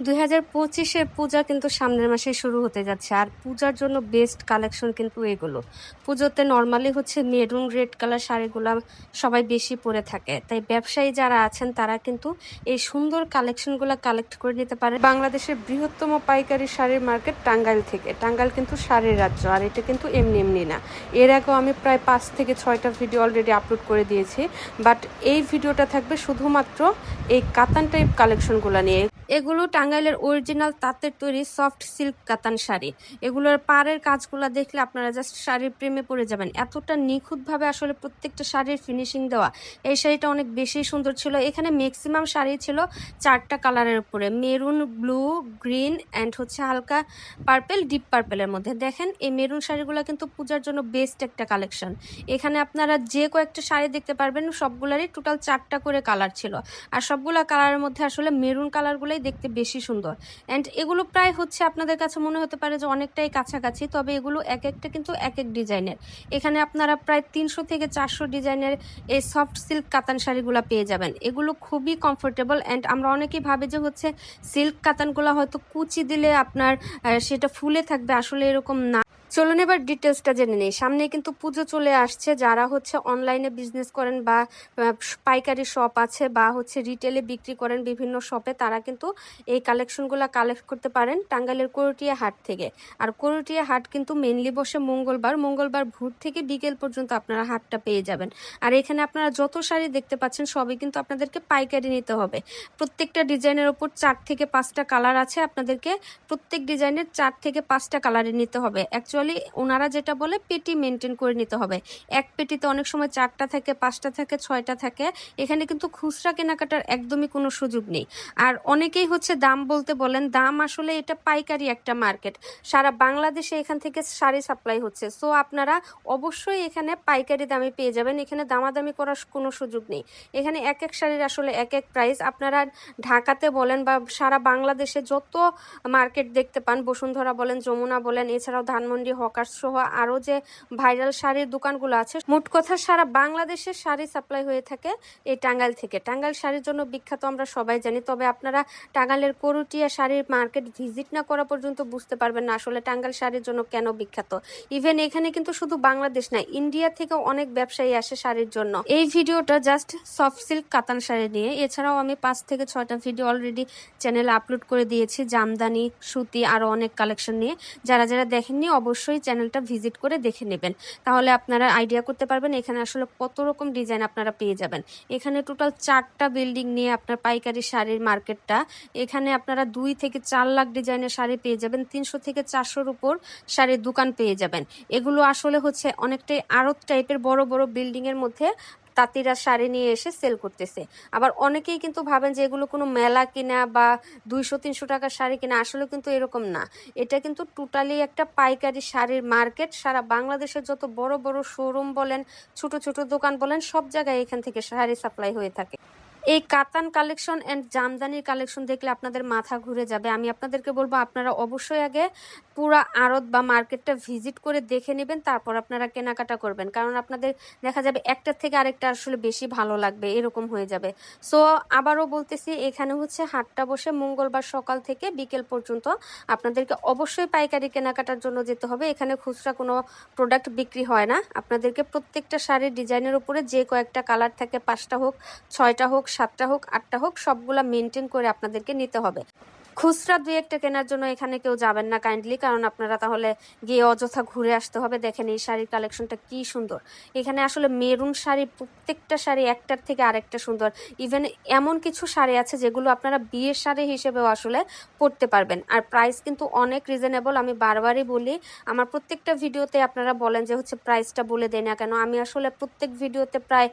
দুই হাজার পঁচিশের পূজা কিন্তু সামনের মাসে শুরু হতে যাচ্ছে, আর পূজার জন্য বেস্ট কালেকশন কিন্তু এগুলো। পুজোতে নর্মালি হচ্ছে মেরুন রেড কালার শাড়িগুলো সবাই বেশি পরে থাকে। তাই ব্যবসায়ী যারা আছেন, তারা কিন্তু এই সুন্দর কালেকশনগুলো কালেক্ট করে নিতে পারে। বাংলাদেশের বৃহত্তম পাইকারি শাড়ির মার্কেট টাঙ্গাইল থেকে। টাঙ্গাইল কিন্তু শাড়ির রাজ্য, আর এটা কিন্তু এমনি এমনি না। এর আগেও আমি প্রায় পাঁচ থেকে ছয়টা ভিডিও অলরেডি আপলোড করে দিয়েছি। বাট এই ভিডিওটা থাকবে শুধুমাত্র এই কাতান টাইপ কালেকশনগুলো নিয়ে। এগুলো টাঙ্গাইলের অরিজিনাল তাঁতের তৈরি সফট সিল্ক কাতান শাড়ি। এগুলোর পাড়ের কাজগুলো দেখলে আপনারা জাস্ট শাড়ির প্রেমে পড়ে যাবেন। এতটা নিখুঁতভাবে আসলে প্রত্যেকটা শাড়ির ফিনিশিং দেওয়া। এই শাড়িটা অনেক বেশি সুন্দর ছিল। এখানে ম্যাক্সিমাম শাড়ি ছিল চারটা কালারের উপরে। মেরুন ব্লু গ্রিন অ্যান্ড হচ্ছে হালকা পার্পেল ডিপ পার্পেলের মধ্যে। দেখেন এই মেরুন শাড়িগুলো কিন্তু পূজার জন্য বেস্ট একটা কালেকশন এখানে আপনারা যে কয়েকটা শাড়ি দেখতে পারবেন, সবগুলারই টোটাল চারটা করে কালার ছিল। আর সবগুলা কালারের মধ্যে আসলে মেরুন কালারগুলোই দেখতে বেশি সুন্দর। অ্যান্ড এগুলো প্রায় হচ্ছে আপনাদের কাছে মনে হতে পারে যে অনেকটাই কাছাকাছি, তবে এগুলো এক একটা কিন্তু এক এক ডিজাইনের। এখানে আপনারা প্রায় তিনশো থেকে চারশো ডিজাইনের এই সফট সিল্ক কাতান শাড়িগুলো পেয়ে যাবেন। এগুলো খুবই কমফোর্টেবল অ্যান্ড আমরা অনেকেই ভাবে যে হচ্ছে সিল্ক কাতানগুলো হয়তো কুচি দিলে আপনার সেটা ফুলে থাকবে। আসলে এরকম না। চলুন এবার ডিটেলসটা জেনে নেই। সামনে কিন্তু পুজো চলে আসছে। যারা হচ্ছে অনলাইনে বিজনেস করেন বা পাইকারি শপ আছে বা হচ্ছে রিটেলে বিক্রি করেন বিভিন্ন শপে তারা কিন্তু এই কালেকশনগুলো কালেক্ট করতে পারেন টাঙ্গাইলের করটিয়া হাট থেকে। আর করটিয়া হাট কিন্তু মেনলি বসে মঙ্গলবার। মঙ্গলবার ভোর থেকে বিকেল পর্যন্ত আপনারা হাটটা পেয়ে যাবেন। আর এখানে আপনারা যত শাড়ি দেখতে পাচ্ছেন, সবই কিন্তু আপনাদেরকে পাইকারি নিতে হবে। প্রত্যেকটা ডিজাইনের ওপর চার থেকে পাঁচটা কালার আছে। আপনাদেরকে প্রত্যেক ডিজাইনের চার থেকে পাঁচটা কালারে নিতে হবে। অ্যাকচুয়ালি ওনারা যেটা বলে পেটি মেনটেন করে নিতে হবে। এক পেটিতে অনেক সময় চারটা থাকে, পাঁচটা থাকে, ছয়টা থাকে। এখানে কিন্তু খুচরা কেনাকাটার একদমই কোনো সুযোগ নেই। আর অনেকেই হচ্ছে দাম বলতে বলেন, দাম আসলে এটা পাইকারি একটা মার্কেট। সারা বাংলাদেশে এখান থেকে শাড়ি সাপ্লাই হচ্ছে। সো আপনারা অবশ্যই এখানে পাইকারি দামে পেয়ে যাবেন। এখানে দামাদামি করার কোনো সুযোগ নেই। এখানে এক এক শাড়ির আসলে এক এক প্রাইস। আপনারা ঢাকাতে বলেন বা সারা বাংলাদেশে যত মার্কেট দেখতে পান, বসুন্ধরা বলেন, যমুনা বলেন, এছাড়াও ধানমন্ডি হকার্স সহ আরও যে ভাইরাল শাড়ির দোকানগুলো আছে, মোট কথা সারা বাংলাদেশে শাড়ি সাপ্লাই হয়ে থাকে এই টাঙ্গাইল থেকে। টাঙ্গাইল শাড়ির জন্য বিখ্যাত আমরা সবাই জানি, তবে আপনারা টাঙ্গাইলের করুটিয়া শাড়ির মার্কেট ভিজিট না করা পর্যন্ত বুঝতে পারবেন না আসলে টাঙ্গাইল শাড়ির জন্য কেন বিখ্যাত। ইভেন এখানে কিন্তু শুধু বাংলাদেশ না, ইন্ডিয়া থেকেও অনেক ব্যবসায়ী আসে শাড়ির জন্য। এই ভিডিওটা জাস্ট সফট সিল্ক কাতান শাড়ি নিয়ে, এছাড়াও আমি পাঁচ থেকে ছয়টা ভিডিও অলরেডি চ্যানেলে আপলোড করে দিয়েছি, জামদানি, সুতি, আরও অনেক কালেকশন নিয়ে। যারা যারা দেখেননি, অবশ্যই চ্যানেলটা ভিজিট করে দেখে নেবেন। তাহলে আপনারা আইডিয়া করতে পারবেন এখানে আসলে কত রকম ডিজাইন আপনারা পেয়ে যাবেন। এখানে টোটাল চারটা বিল্ডিং নিয়ে আপনার পাইকারি শাড়ির মার্কেটটা। এখানে আপনারা দুই থেকে চার লাখ ডিজাইনের শাড়ি পেয়ে যাবেন। তিনশো থেকে চারশোর উপর শাড়ির দোকান পেয়ে যাবেন। এগুলো আসলে হচ্ছে অনেকটাই আড়ত টাইপের বড় বড় বিল্ডিংয়ের মধ্যে তাঁতিরা শাড়ি নিয়ে এসে সেল করতেছে। আবার অনেকেই কিন্তু ভাবেন যে এগুলো কোনো মেলা কিনা বা দুইশো, তিনশো টাকার শাড়ি কিনা আসলে কিন্তু এরকম না। এটা কিন্তু টোটালি একটা পাইকারি শাড়ির মার্কেট সারা বাংলাদেশের যত বড় বড় শোরুম বলেন, ছোট ছোট দোকান বলেন, সব জায়গায় এখান থেকে শাড়ি সাপ্লাই হয়ে থাকে। এই কাতান কালেকশন অ্যান্ড জামদানির কালেকশন দেখলে আপনাদের মাথা ঘুরে যাবে। আমি আপনাদেরকে বলব, আপনারা অবশ্যই আগে পুরা আড়ত বা মার্কেটটা ভিজিট করে দেখে নেবেন, তারপর আপনারা কেনাকাটা করবেন। কারণ আপনাদের দেখা যাবে একটার থেকে আরেকটা আসলে বেশি ভালো লাগবে, এরকম হয়ে যাবে। সো আবারও বলতেছি, এখানে হচ্ছে হাটটা বসে মঙ্গলবার সকাল থেকে বিকেল পর্যন্ত আপনাদেরকে অবশ্যই পাইকারি কেনাকাটার জন্য যেতে হবে। এখানে খুচরা কোনো প্রোডাক্ট বিক্রি হয় না। আপনাদেরকে প্রত্যেকটা শাড়ির ডিজাইনের উপরে যে কয়েকটা কালার থাকে, পাঁচটা হোক, ছয়টা হোক সাতটা হোক আটটা হোক সবগুলা মেনটেন করে আপনাদেরকে নিতে হবে। খুচরা দুই একটা কেনার জন্য এখানে কেউ যাবেন না কাইন্ডলি কারণ আপনারা তাহলে গিয়ে অযথা ঘুরে আসতে হবে। দেখেন এই শাড়ির কালেকশনটা কি সুন্দর। এখানে আসলে মেরুন শাড়ি, প্রত্যেকটা শাড়ি একটার থেকে আরেকটা সুন্দর। ইভেন এমন কিছু শাড়ি আছে যেগুলো আপনারা বিয়ের শাড়ি হিসেবেও আসলে পরতে পারবেন। আর প্রাইস কিন্তু অনেক রিজনেবল আমি বারবারই বলি, আমার প্রত্যেকটা ভিডিওতে আপনারা বলেন যে হচ্ছে প্রাইসটা বলে দেয় না কেন। আমি আসলে প্রত্যেক ভিডিওতে প্রায়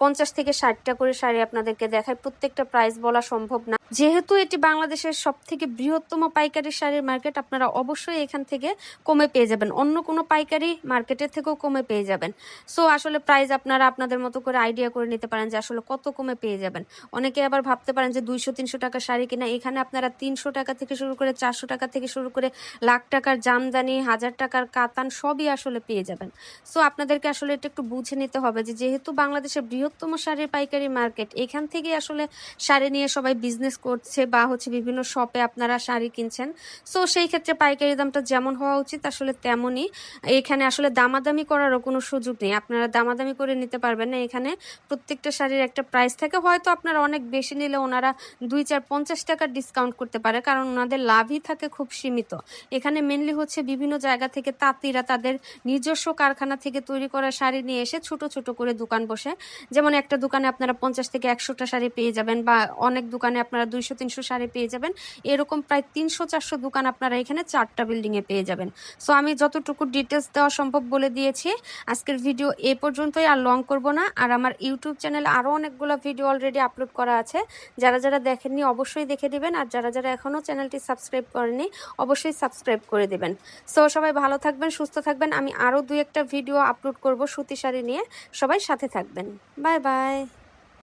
পঞ্চাশ থেকে ষাটটা করে শাড়ি আপনাদেরকে দেখাই। প্রত্যেকটা প্রাইস বলা সম্ভব না। যেহেতু এটি বাংলাদেশের সব থেকে বৃহত্তম পাইকারি শাড়ির মার্কেট, আপনারা অবশ্যই এখান থেকে কমে পেয়ে যাবেন। অন্য কোনো পাইকারি মার্কেটের থেকেও কমে পেয়ে যাবেন। সো আসলে প্রাইস আপনারা আপনাদের মতো করে আইডিয়া করে নিতে পারেন যে আসলে কত কমে পেয়ে যাবেন। অনেকে আবার ভাবতে পারেন যে দুইশো, তিনশো টাকা শাড়ি কিনা। এখানে আপনারা তিনশো টাকা থেকে শুরু করে চারশো টাকা থেকে শুরু করে লাখ টাকার জামদানি, হাজার টাকার কাতান সবই আসলে পেয়ে যাবেন। সো আপনাদেরকে আসলে এটা একটু বুঝে নিতে হবে যে যেহেতু বাংলাদেশের বৃহত্তম শাড়ির পাইকারি মার্কেট, এখান থেকে আসলে শাড়ি নিয়ে সবাই বিজনেস করছে বা হচ্ছে বিভিন্ন শপে আপনারা শাড়ি কিনছেন। সো সেই ক্ষেত্রে পাইকারি দামটা যেমন হওয়া উচিত, আসলে তেমনই। এখানে আসলে দামাদামি করারও কোনো সুযোগ নেই। আপনারা দামাদামি করে নিতে পারবেন না। এখানে প্রত্যেকটা শাড়ির একটা প্রাইস থাকে। হয়তো আপনারা অনেক বেশি নিলে ওনারা দুই চার পঞ্চাশ টাকার ডিসকাউন্ট করতে পারে, কারণ ওনাদের লাভই থাকে খুব সীমিত। এখানে মেনলি হচ্ছে বিভিন্ন জায়গা থেকে তাঁতিরা তাদের নিজস্ব কারখানা থেকে তৈরি করা শাড়ি নিয়ে এসে ছোট ছোট করে দোকান বসে। যেমন একটা দোকানে আপনারা পঞ্চাশ থেকে একশোটা শাড়ি পেয়ে যাবেন বা অনেক দোকানে আপনারা দুইশো, তিনশো শাড়ি পেয়ে যাবেন। এরকম প্রায় তিনশো, চারশো দোকান আপনারা এখানে চারটা বিল্ডিংয়ে পেয়ে যাবেন। সো আমি যতটুকু ডিটেলস দেওয়া সম্ভব বলে দিয়েছি। আজকের ভিডিও এ পর্যন্তই আর লং করব না। আর আমার ইউটিউব চ্যানেলে আরও অনেকগুলো ভিডিও অলরেডি আপলোড করা আছে। যারা যারা দেখেননি অবশ্যই দেখে দেবেন। আর যারা যারা এখনও চ্যানেলটি সাবস্ক্রাইব করেনি অবশ্যই সাবস্ক্রাইব করে দেবেন। সো সবাই ভালো থাকবেন, সুস্থ থাকবেন। আমি আরও দুই একটা ভিডিও আপলোড করব সুতি শাড়ি নিয়ে। সবাই সাথে থাকবেন। Bye bye